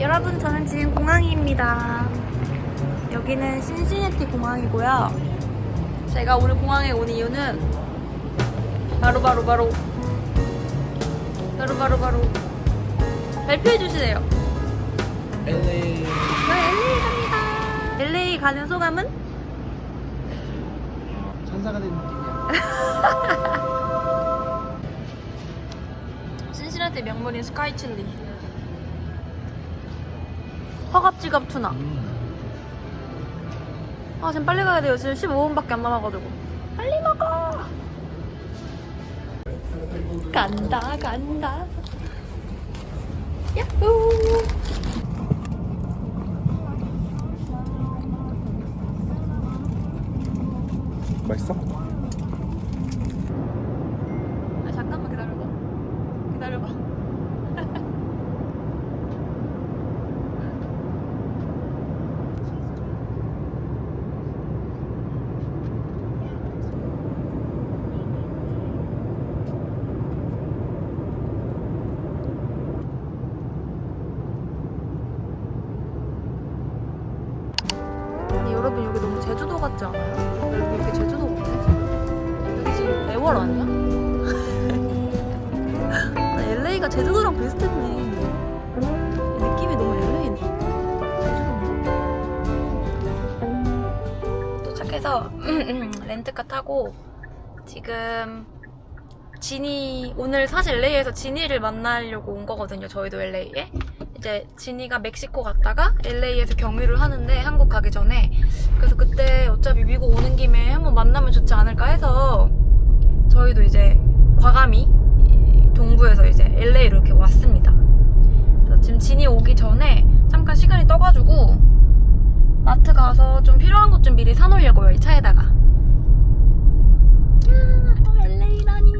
여러분 저는 지금 공항입니다. 여기는 신시내티 공항이고요. 제가 오늘 공항에 온 이유는 바로 바로 바로 바로 바로 바로 발표해 주시네요. LA 네, LA 갑니다. LA 가는 소감은? 천사가 된 느낌이야. 신시내티 명물인 스카이칠리. 허겁지겁 투나. 아 지금 빨리 가야 돼요. 지금 15분밖에 안 남아가지고. 빨리 먹어. 간다 간다. 야호. 맛있어? 해서 렌트카 타고 지금 지니 오늘 사실 LA에서 지니를 만나려고 온 거거든요. 저희도 LA에. 이제 지니가 멕시코 갔다가 LA에서 경유를 하는데 한국 가기 전에 그래서 그때 어차피 미국 오는 김에 한번 만나면 좋지 않을까 해서 저희도 이제 과감히 동부에서 이제 LA로 이렇게 왔습니다. 그래서 지금 진이 오기 전에 잠깐 시간이 떠가지고 마트 가서 좀 필요한 것 좀 미리 사놓으려고요, 이 차에다가. 야, LA라니.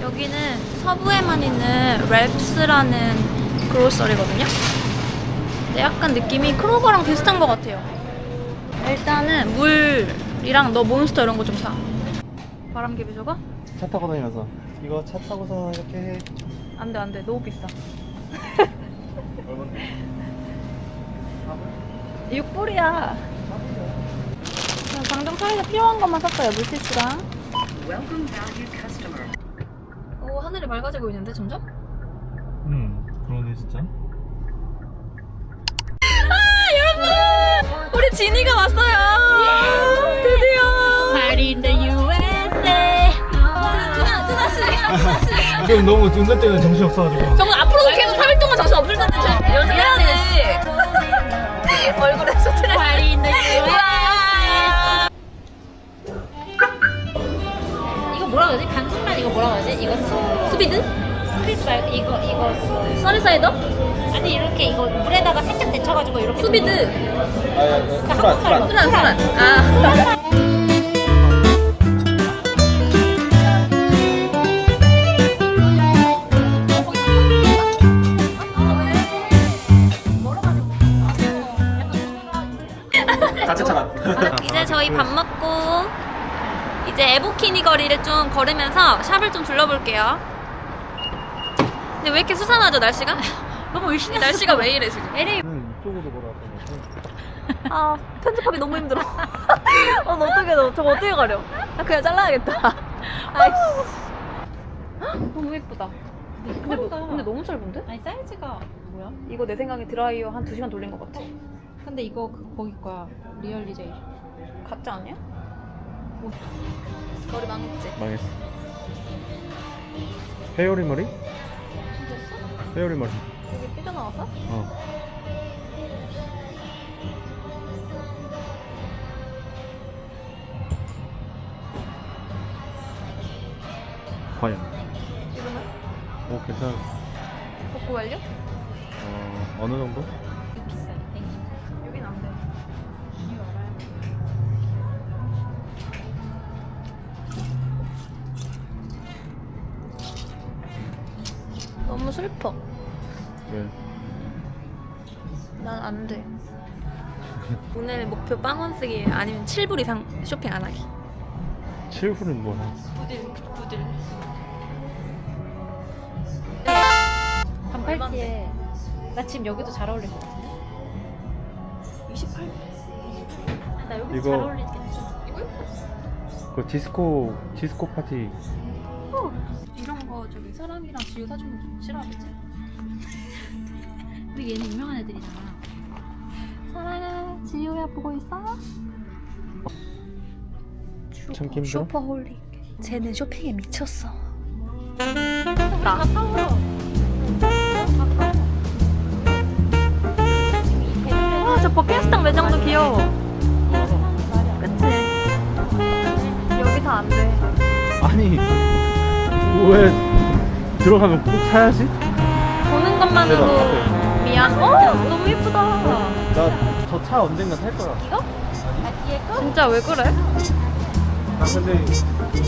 여기는 서부에만 있는 랩스라는 그로서리거든요. 근데 약간 느낌이 크로버랑 비슷한 것 같아요. 일단은 물이랑 너 몬스터 이런 거 좀 사. 바람개비 저거? 차 타고 다니면서 이거 차 타고서 이렇게 해. 안 돼, 안 돼. 너무 비싸. 얼마인 데? 6불이야. 당장 차에서 필요한 것만 샀어요. 물티슈랑. 오, 하늘이 맑아지고 있는데, 점점? 응 그러네 진짜. 우리 지니가 왔어요. 드디어. Party in the USA. 투나, 투나 씨. 지금 너무 운전 때문에 정신 없어가지고. 정말 앞으로도 계속 3일 동안 정신 없을 텐데, 저 연습해야지. 이거 뭐라고 하지? 반숙란 이거 뭐라고 하지? 이거 수, 수비드? 스피드 말 이거 이거 수, 써니사이더? 아니 이렇게 이거 물에다가 살짝 데쳐가지고 이렇게 수비드. 아야 수란 수란. 수란, 수란. 아. 에보키니 거리를 좀 걸으면서 샵을 좀 둘러볼게요. 근데 왜 이렇게 수산하죠 날씨가? 너무 열심히 날씨가 왜 이래 지금? LA 응 이쪽으로 걸어왔던 아 편집하기 너무 힘들어. 아, 너 어떻게 너 저거 어떻게 가려? 아 그냥 잘라야겠다. 아이씨. 너무 예쁘다. 근데, 너, 근데 너무 짧은데? 아니 사이즈가 뭐야? 이거 내 생각에 드라이어 한 2시간 돌린 것 같아. 근데 이거 그, 거기 거야 리얼리제이 가짜 아니야? 머리 망했지? 망했어. 헤어리 머리? 진짜어? 헤어리 머리. 여기 삐져나왔어? 어. 과연. 지금은? 오 괜찮아. 복구 완료? 어 어느 정도? 난 안 돼. 오늘 목표 빵원 쓰기 아니면 7불 이상 쇼핑 안 하기. 7불은 뭐야? 부들 부들. 반팔티에 나 지금 여기도 잘 어울릴 것 같은데? 28. 나 여기 이거- 잘 어울리겠다. 그 디스코 디스코 파티 이런 거 저기 사람이랑 지우 사주는 거좀 싫어하겠지? 근데 얘는 유명한 애들이잖아. 지우야 보고 있어? 참 힘들어? 슈퍼홀릭. 쟤는 쇼핑에 미쳤어. 나 가까워. 아, 저 버킷스탕 매장도 귀여워. 그치? 여기 다 안 돼. 아니 왜 들어가면 꼭 사야지? 보는 것만으로. 미안. 어, 너무 예쁘다. 나 저 차 언젠가 탈 거야 아, 뒤에 거? 진짜 왜 그래? 나 근데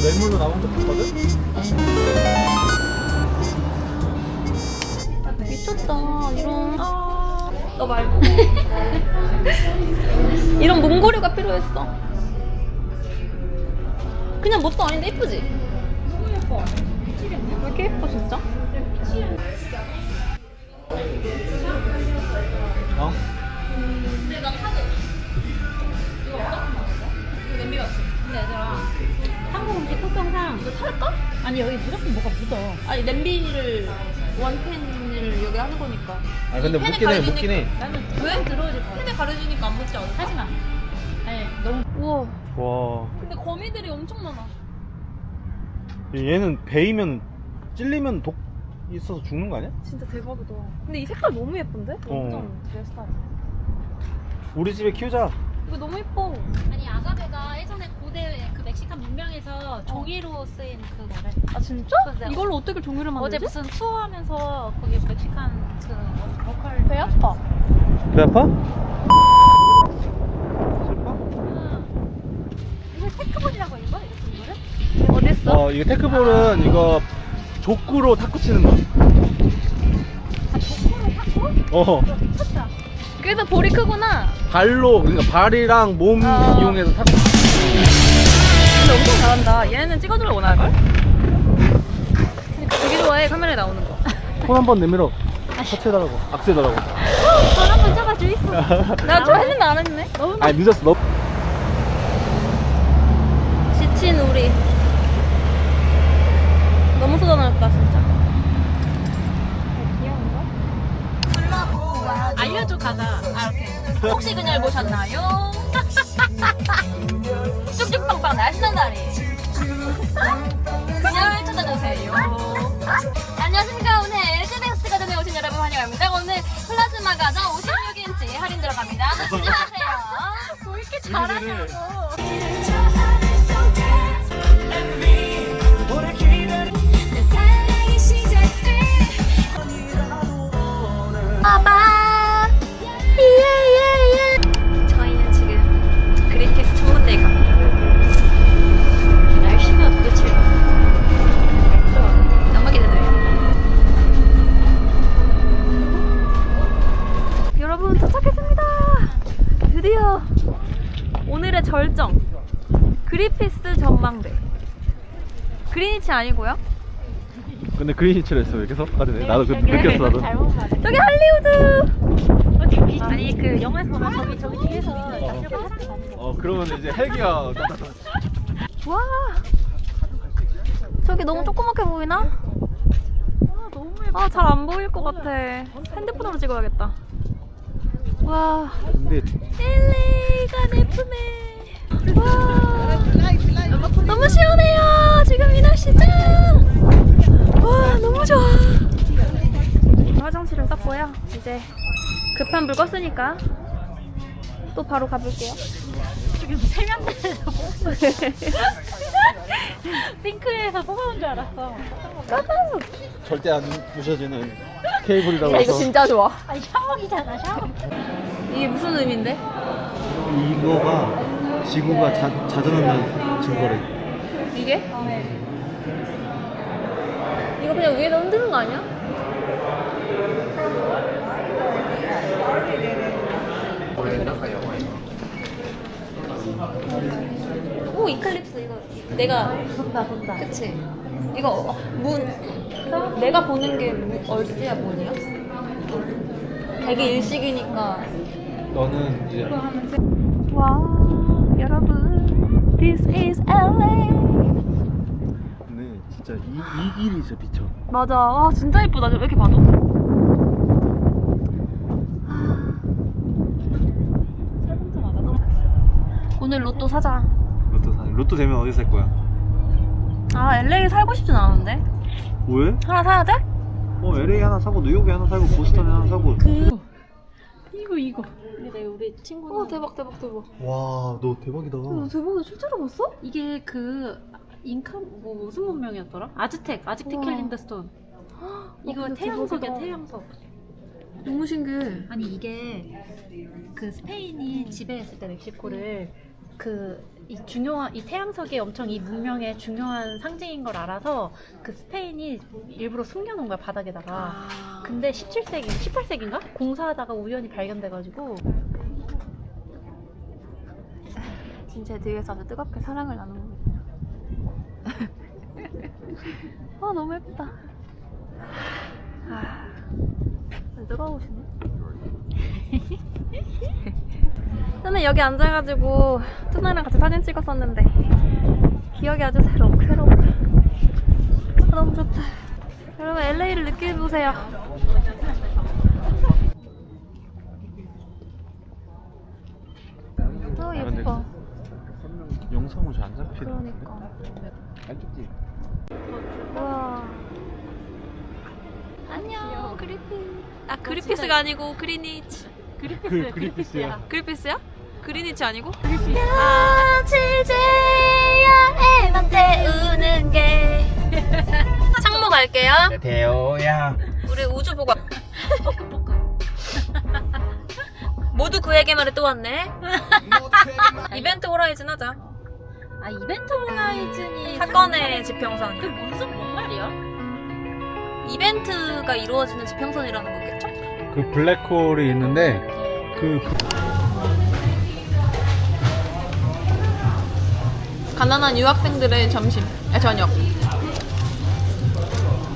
매물로 나온 적 있거든? 미쳤다. 이런. 너 말고. 이런 몽고류가 필요했어. 그냥 뭣도 아닌데 예쁘지? 너무 예뻐. 왜 이렇게 예뻐 진짜? 어? 근데 나 카드. 이거 없어? 이거 냄비 맞지? 근데 얘들아, 한국 음식 특성상 이거 탈까? 아니 여기 무조건 뭐가 묻어. 아니 냄비를 원팬을 여기 하는 거니까. 아 근데 팬에 묻긴 해 가려지니까- 묻긴 해 나는 왜? 들어오질 거야. 팬에 가려지니까 안 묻지 않을까? 하지 마. 아니 너무 우와. 와 근데 거미들이 엄청 많아. 얘는 베이면 찔리면 독 있어서 죽는 거 아니야? 진짜 대박이다. 근데 이 색깔 너무 예쁜데? 어. 내 스타일. 우리 집에 키우자 이거 너무 예뻐. 아니 아가베가 예전에 고대 그 멕시칸 문명에서 종이로 쓰인 그거를 아 진짜? 그래서 내가 이걸로 어떻게 종이를 어제 만들지? 무슨 투어하면서 거기 멕시칸 그 보컬 배 아파. 배 아파? 슬퍼? 이거 테크볼이라고 이거 이거를? 어딨어? 어 이거 테크볼은 이거 족구로 탁구 치는 거 아 족구로 탁구? 어. 그래서 볼이 크구나. 발로 그러니까 발이랑 몸 어. 이용해서 탁구 근데 엄청 잘한다. 얘네는 찍어주려 원할걸? 되게 좋아해 카메라에 나오는 거. 손 한번 내밀어 터치해달라고 악수해달라고 전 한번 잡아 주 있어. 나 좋아했는데 안 했네. 너무 아니 늦었어 너 지친 우리. 너무 쏟아놨다 진짜. 혹시 그녀를 보셨나요? 쭉쭉빵빵 날씬한 다리. 그녀를 찾아주세요. 안녕하십니까. 오늘 LG넥스 가전에 오신 여러분 환영합니다. 오늘 플라즈마 가전 56인치 할인 들어갑니다. 마세요. 왜 이렇게 잘하냐고. 그린위치 아니고요. 근데 그린이치를 했어 왜 계속? 아 네. 나도 그 느꼈어 나도 잘못 봤어. 저기 할리우드. 아니 그 영화에서 보면 저기 저기 뒤에서 남녀가 사람 가는 거. 어 그러면 이제 헬기가 와. 저기 너무 조그맣게 보이나? 아 너무 예뻐. 아 잘 안 보일 것 같아. 핸드폰으로 찍어야겠다. 와. 근데 LA가 내 품에. 와. 너무 시원해요. 지금 이 날씨죠. 와 너무 좋아. 화장실을 썼고요. 이제 급한 불 껐으니까 또 바로 가볼게요. 저기 세면대에서 뽑은 싱크에서 뽑아온 줄 알았어. 절대 안 부셔지는 케이블이라고 야 이거 해서 진짜 좋아. 아니 샤워기잖아 샤워. 이게 무슨 의미인데? 이거가 지구가 자, 자전하는 증거래 이게? 이거 그냥 위에다 흔드는 거 아니야? 오 이클립스 이거 내가 본다 본다. 그치 이거 어, 문 내가 보는 게 문- 얼스야 문이야? 되게 일식이니까 너는 이제 와 여러분 This is LA 근데 진짜 이, 이 길이 진짜 미쳐. 맞아 아 진짜 예쁘다 왜 이렇게 봐도 오늘 로또 사자 로또 사. 로또 되면 어디 살 거야? 아 LA 살고 싶진 않은데 왜? 하나 사야 돼? 어 LA 하나 사고 뉴욕에 하나 사고 보스턴에 하나 사고. 이거 이거. 근데 우리 친구는 어 대박 대박 대박 와, 너 대박이다. 너 대박이다 실제로 봤어? 이게 그 인카 뭐 무슨 문명이었더라? 아즈텍 아즈텍 우와. 캘린더 스톤. 이거 근데 태양석이야 대박이다. 태양석. 너무 신기해 아니 이게 그 스페인이 지배했을 때 멕시코를 그 이 중요한 이 태양석이 엄청 이 문명의 중요한 상징인 걸 알아서 그 스페인이 일부러 숨겨놓은 거야 바닥에다가. 아. 근데 17세기, 18세기인가? 공사하다가 우연히 발견돼가지고. 진짜 뒤에서 아주 뜨겁게 사랑을 나누는군요. 아 너무 예쁘다. 아 뜨거우시네 저는 여기 앉아가지고 투나랑 같이 사진 찍었었는데 기억이 아주 새로 새로워 아, 너무 좋다 여러분 LA를 느껴보세요 어 예뻐 영상은 잘안 잡히네. 그러니까 안 찍지? 우와. 안녕, 그리피. 아, 그리피스가 아니고 그리니치. 그리피스, 그 그리피스야. 그리피스야? 그리니치 아니고? 지제야에만 태우는 게. 상무 갈게요. 대호야. 우리 우주 보고. 모두 그에게만을 또 왔네. 이벤트 호라이즌 하자. 아 이벤트 호라이즌이 사건의 지평선. 그 무슨 뭔 말이야? 이벤트가 이루어지는 지평선이라는 거겠죠? 그 블랙홀이 있는데 그 가난한 유학생들의 점심, 아, 저녁.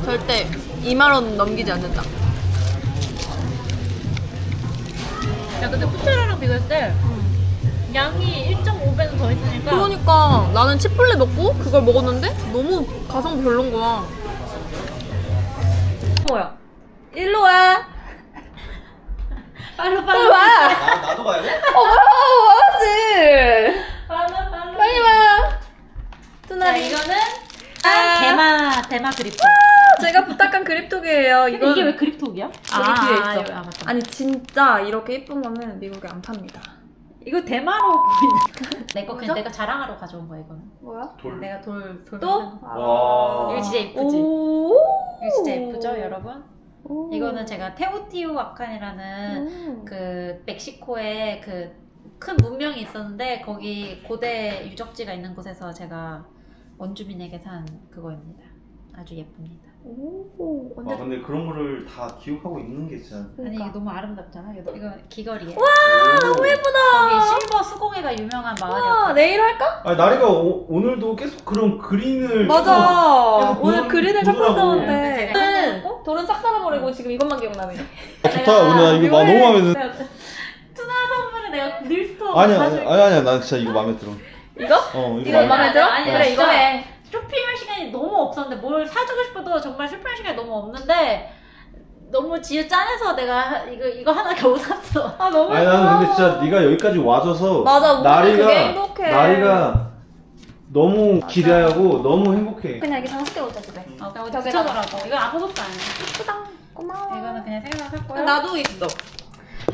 절대 2만 원 넘기지 않는다. 야 근데 호텔이랑 비교했을 때 양이 1.5배는 더 있으니까 그러니까 나는 치폴레 먹고 그걸 먹었는데 너무 가성 별론 거야. 뭐야? 일로 와. 빨리 빨리 빨리 와. 나 나도 가야 돼? 어 뭐야? 와야지. 빨리 빨리 빨리 와. 자 투나리. 이거는 아. 대마 대마 그립톡 제가 부탁한 그립톡이에요. 근데 이게 왜 그립톡이야? 여기 뒤에 있어. 이거- 아 맞다 아니 진짜 이렇게 예쁜 거는 미국에 안 팝니다. 이거 대마로 보이는 내거 뭐죠? 그냥 내가 자랑하러 가져온 거야 이거는 뭐야? 돌. 내가 돌, 돌 또? 와. 이거 진짜 예쁘지? 오. 이거 진짜 예쁘죠 여러분? 오. 이거는 제가 테오티우아칸이라는 음. 그 멕시코에 그큰 문명이 있었는데 거기 고대 유적지가 있는 곳에서 제가 원주민에게 산 그거입니다. 아주 예쁩니다. 오. 아 완전 근데 그런 거를 다 기억하고 있는 게 진짜. 아니 그러니까. 이게 너무 아름답잖아. 이거, 이거 귀걸이에. 와 너무 예쁘다. 거기 실버 수공예가 유명한 와, 마을이었거든. 내일 할까? 아니 나리가 오, 오늘도 계속 그런 그린을 맞아. 계속 오늘 보는- 그린을 찾고. 있었는데. 네. 돌은, 싹 썰어버리고 지금 이것만 기억나네. 좋다 근데 나 이거 마- 너무 마음에 드는. 투나 선물은 내가 늘스토어 아니야 아니 아니 아니야 난 진짜 이거 마음에 들어. 이거? 어 이거 이거 마음에 마음에 들어? 아니, 그래 이거 진짜. 해. 쇼핑할 시간이 너무 없었는데 뭘 사주고 싶어도 정말 쇼핑할 시간이 너무 없는데 너무 지읒 짠해서 내가 이거 이거 하나 겨우 샀어. 아 너무 아니 나는 근데 진짜 네가 여기까지 와줘서 맞아, 우리 나리가 그게 행복해. 나리가 너무 기대하고 너무 행복해. 그냥 이렇게 장식해 놓자 집에. 어, 어디 벽에다가. 붙여더라고. 이거 아무것도 아니야. 예쁘다. 고마워. 이거는 그냥 생각 샀고요. 나도 있어.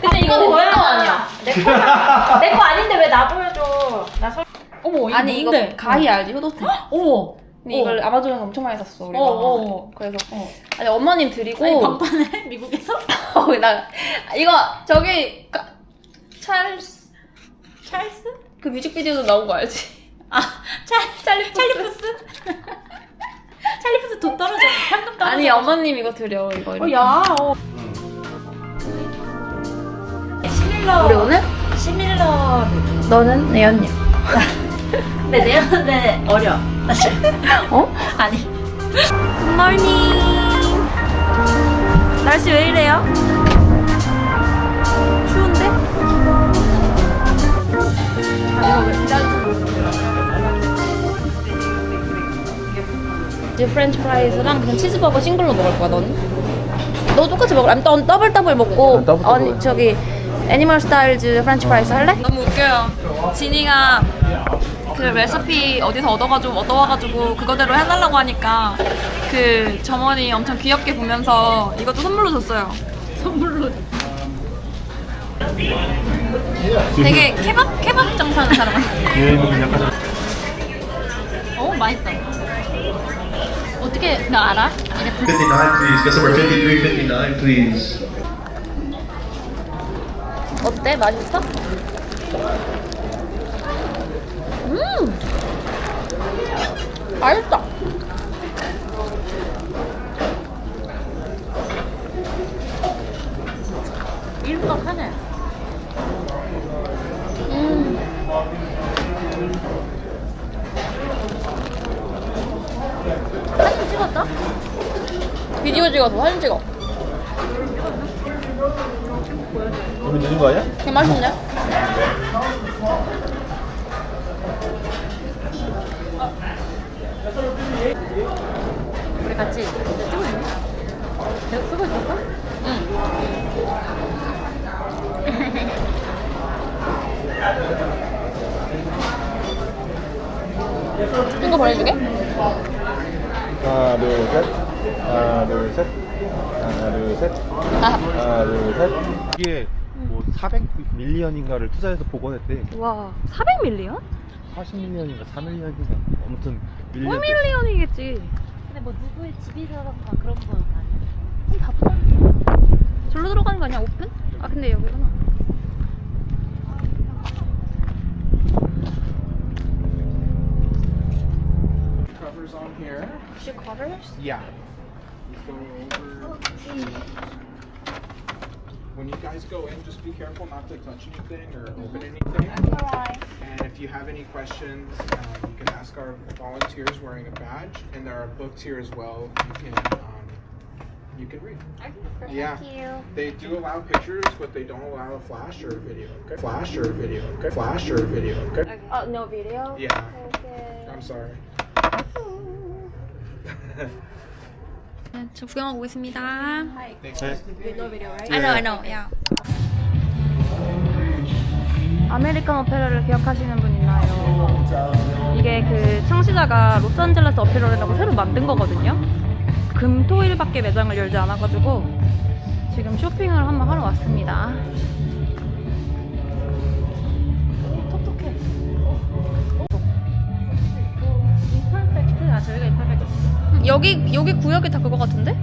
근데 이거 뭐야? 거 아니야. 내거 아닌데 왜 나 보여줘? 나 설. 어머 이거 아니 이거 뭔데? 가히 알지 효도템. 어머. 근데 이걸 아마존에서 엄청 많이 샀어 우리가. 어, 어. 그래서 어. 아니 엄마님 드리고. 아니 방판에 미국에서 어, 나 이거 저기 가, 찰스 찰스? 그 뮤직비디오도 나온 거 알지? 아 찰, 찰리푸스. 찰리푸스. 찰리푸스 돈 떨어져. 현금 떨어져. 아니 어머님 이거 드려 이거. 어, 이렇게. 야. 어. 시밀러. 우리 오늘 시밀러. 너는 내 언니. 근데 내 근데 어려. 어? 아니. 굿모닝. 날씨 왜 이래요? 추운데? 프렌치 프라이즈랑 그냥 치즈버거 싱글로 먹을 거야, 넌? 너 똑같이 먹을, 아니, 넌 더블 더블 먹고, 난 더블 더블. 아니, 저기, 애니멀 스타일즈 프렌치 프라이즈 할래? 너무 웃겨요. 진이가 그 레시피 어디서 얻어가지고, 얻어와가지고, 그거대로 해달라고 하니까, 그 점원이 엄청 귀엽게 보면서 이것도 선물로 줬어요. 선물로 되게 케밥, 케밥 장사하는 사람 같아. 얘는 약간 어 맛있다 어떻게 나 알아? 이게 59, please. Customer 5359, please. 어때? 맛있어? 음! 맛있다. 일박하네 음. 사진 찍었어? 비디오 찍어서 사진 찍어. 우리 늦은 거 아니야? 되게 맛있네. 우리 같이 찍고 있니? 내가 쓰고 있었어? 이거 보내주게? 하나 둘셋 하나 둘셋 하나 둘셋 아, 하나 둘셋 이게 뭐 400 밀리언인가를 투자해서 복원했대 와, 400밀리언? 40밀리언인가 4밀리언인가 아무튼 밀리언 5밀리언이겠지. 근데 뭐 누구의 집이라던가 그런 건 아니야 그럼 다 보자. 절로 들어가는 거 아니야, 오픈? 아, 근데 여기구나. Here. She covers? Yeah. Go over. When you guys go in, just be careful not to touch anything or open anything. And if you have any questions, um, you can ask our volunteers wearing a badge, and there are books here as well. You can um, you can read. yeah. Thank you. They do allow pictures, but they don't allow a flash or a video. Okay. Flash or a video. Okay. Flash or a video. Okay. 아, no video? Yeah. Okay. I'm sorry. 저 구경하고 있습니다. Thanks. I know, I know, yeah. 아메리칸 오페라를 기억하시는 분 있나요? 이게 그 창시자가 로스앤젤레스 오페라라고 새로 만든 거거든요. 금, 토, 일밖에 매장을 열지 않아가지고 지금 쇼핑을 한번 하러 왔습니다. 여기 여기 구역이 다 그거 같은데?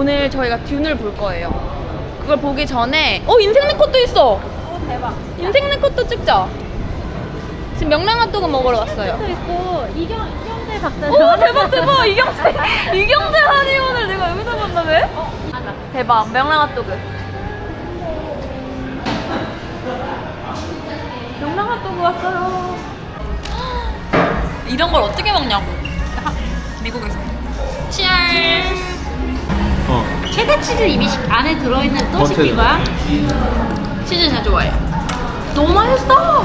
오늘 저희가 듄을 볼 거예요. 그걸 보기 전에 어 인생 네컷도 있어. 어 대박. 인생 네컷도 찍자. 지금 명랑핫도그 먹으러 왔어요. 또 있고 이경, 이경재 박사님. 오 대박 대박! 이경재 이경재 한의원을 내가 여기서 만나네 맞아. 대박 명랑핫도그. 명랑핫도그 왔어요. 이런 걸 어떻게 먹냐고. 하, 미국에서. 치얼 어 체다 치즈 이미 시- 안에 들어있는 또 버터. 시킨 거야? 치즈 진짜 좋아해 너무 맛있어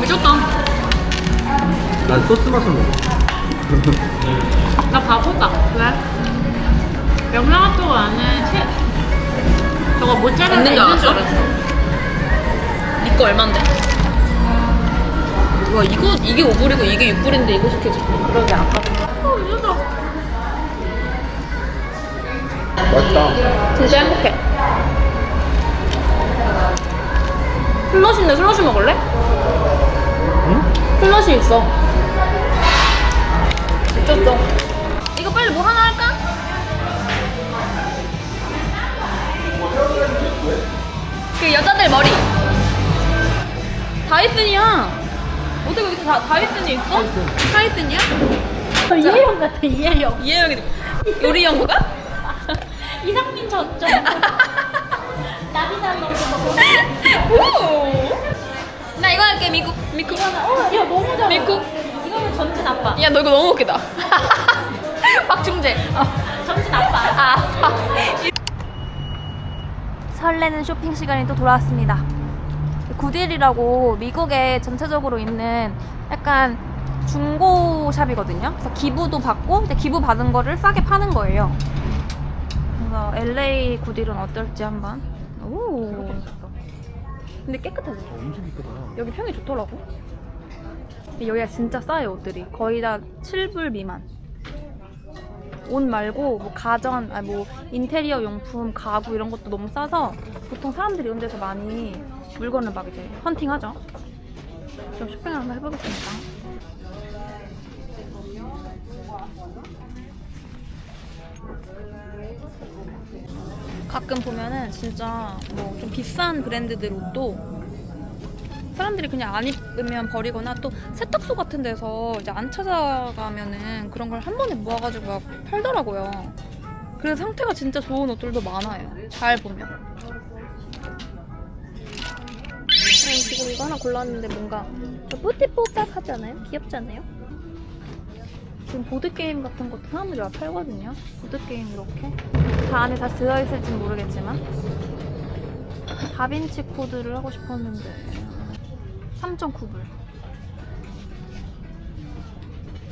미쳤다 난 소스 맛을 먹어 나 바보다 왜? 명랑핫도그 안에 체 저거 모짜렐라 있는 줄 있는 알았어? 줄 알았어 니거 얼만데? 와 이거 이게 5불이고 이게 6불인데 이거 시켜줘 그러게 아까 어 미쳤다 맛있다 진짜 행복해 슬러시 있네. 슬러시 먹을래? 응? 슬러시 있어. 미쳤죠? 이거 빨리 뭐 하나 할까? 그 여자들 머리. 다이슨이야. 어떻게 여기 다 다이슨이 있어? 다이슨이야? 이해영 같아 이해영. 이해영이 요리 연구가? 이상민 전점. 나비나 너무 오! 나 이거 할게 미국 미국. 어, 야 너무 잘해. 미국. 이거는 전진 아빠. 야 너 이거 너무 웃기다. 박중재. 전진 아빠. 아. 설레는 쇼핑 시간이 또 돌아왔습니다. 구딜이라고 미국에 전체적으로 있는 약간 중고샵이거든요. 그래서 기부도 받고 근데 기부 받은 거를 싸게 파는 거예요. 그래서 LA 구딜은 어떨지 한번. 오. 근데 깨끗하지? 엄청 이쁘다. 여기 평이 좋더라고. 근데 여기가 진짜 싸요 옷들이 거의 다 7불 미만. 옷 말고 뭐 가전, 아니 뭐 인테리어 용품, 가구 이런 것도 너무 싸서 보통 사람들이 이런 데서 많이 물건을 막 이제 헌팅하죠. 좀 쇼핑을 한번 해보겠습니다. 가끔 보면은 진짜 뭐 좀 비싼 브랜드들 옷도 사람들이 그냥 안 입으면 버리거나 또 세탁소 같은 데서 이제 안 찾아가면은 그런 걸 한 번에 모아가지고 막 팔더라고요. 그래서 상태가 진짜 좋은 옷들도 많아요. 잘 보면. 지금 이거 하나 골랐는데 뭔가 뽀띠뽀짝 하지 않아요? 귀엽지 않아요? 지금 보드게임 같은 것도 사람들이 막 팔거든요. 보드게임 이렇게. 다 안에 다 들어있을진 모르겠지만. 다빈치 코드를 하고 싶었는데 3.9불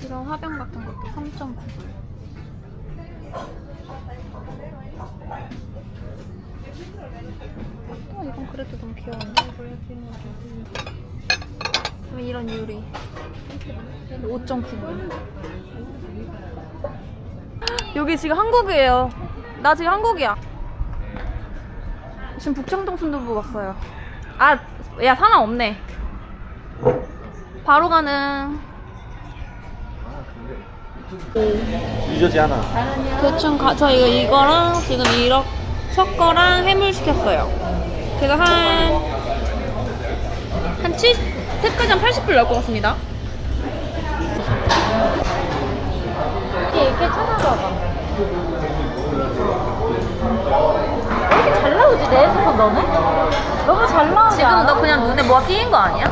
이런 화병 같은 것도 3.9불 어, 이건 그래도 너무 귀여운데 그럼 이런 유리 5.9불 여기 지금 한국이에요 나 지금 한국이야 지금 북창동 순두부 왔어요. 아, 야 사람 없네. 바로 가는. 유저지 하나. 대충 가, 저 이거 이거랑 지금 이렇 섞어랑 해물 시켰어요. 그래서 한 한 7, 택까지 한 80불 나올 것 같습니다. 이렇게 찾아봐봐. 왜 이렇게 잘 나오지 내 핸드폰 너는? 너무 잘 나오지 지금? 너 그냥 눈에 뭐가 띄인 거 아니야?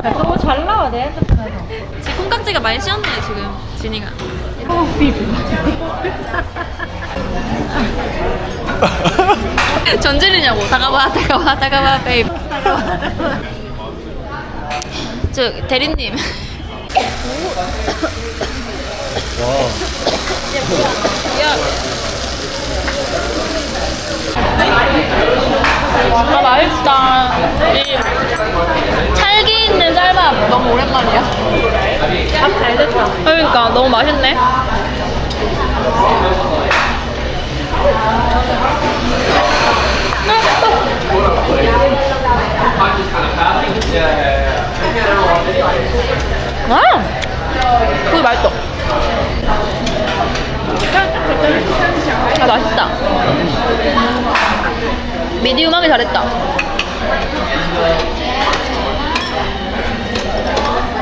너무 잘 나와 내 핸드폰에서. 지금 콩깍지가 많이 씌었네 지금 진이가. 전질이냐고 다가와 다가와 다가와 베이브. 저 대리님. 야. 아 맛있다. 이 찰기 있는 쌀밥 너무 오랜만이야. 밥잘 됐다. 그러니까 너무 맛있네. 아, 그게 맛있어. 아 맛있다. 미디움하게 잘했다.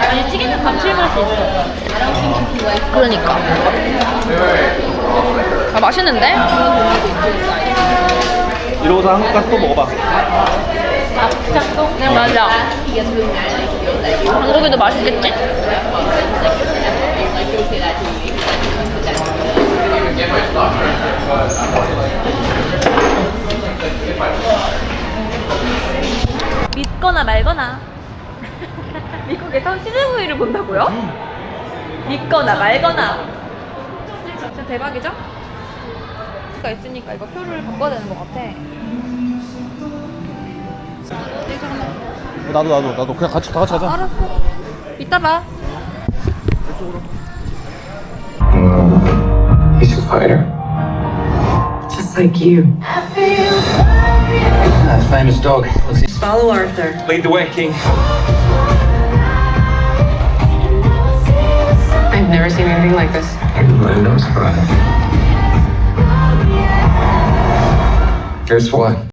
아니 찌개는 감칠맛이 있어. 그러니까. 아 맛있는데? 이러고서 한국 가서 또 먹어봐. 짝꿍. 네 맞아. 한국에도 맛있겠지? 믿거나 말거나. 미국에서 CGV를 본다고요? 믿거나 말거나. 진짜 대박이죠? 가 있으니까 이거 표를 바꿔야 되는 것 같아. 나도 나도 나도 그냥 같이 다 같이 가자. 알았어. 이따 봐. He's a fighter. Just like you. A famous dog. Let's see. Follow Arthur. Lead the way, King. I've never seen anything like this. I know it's. Here's why.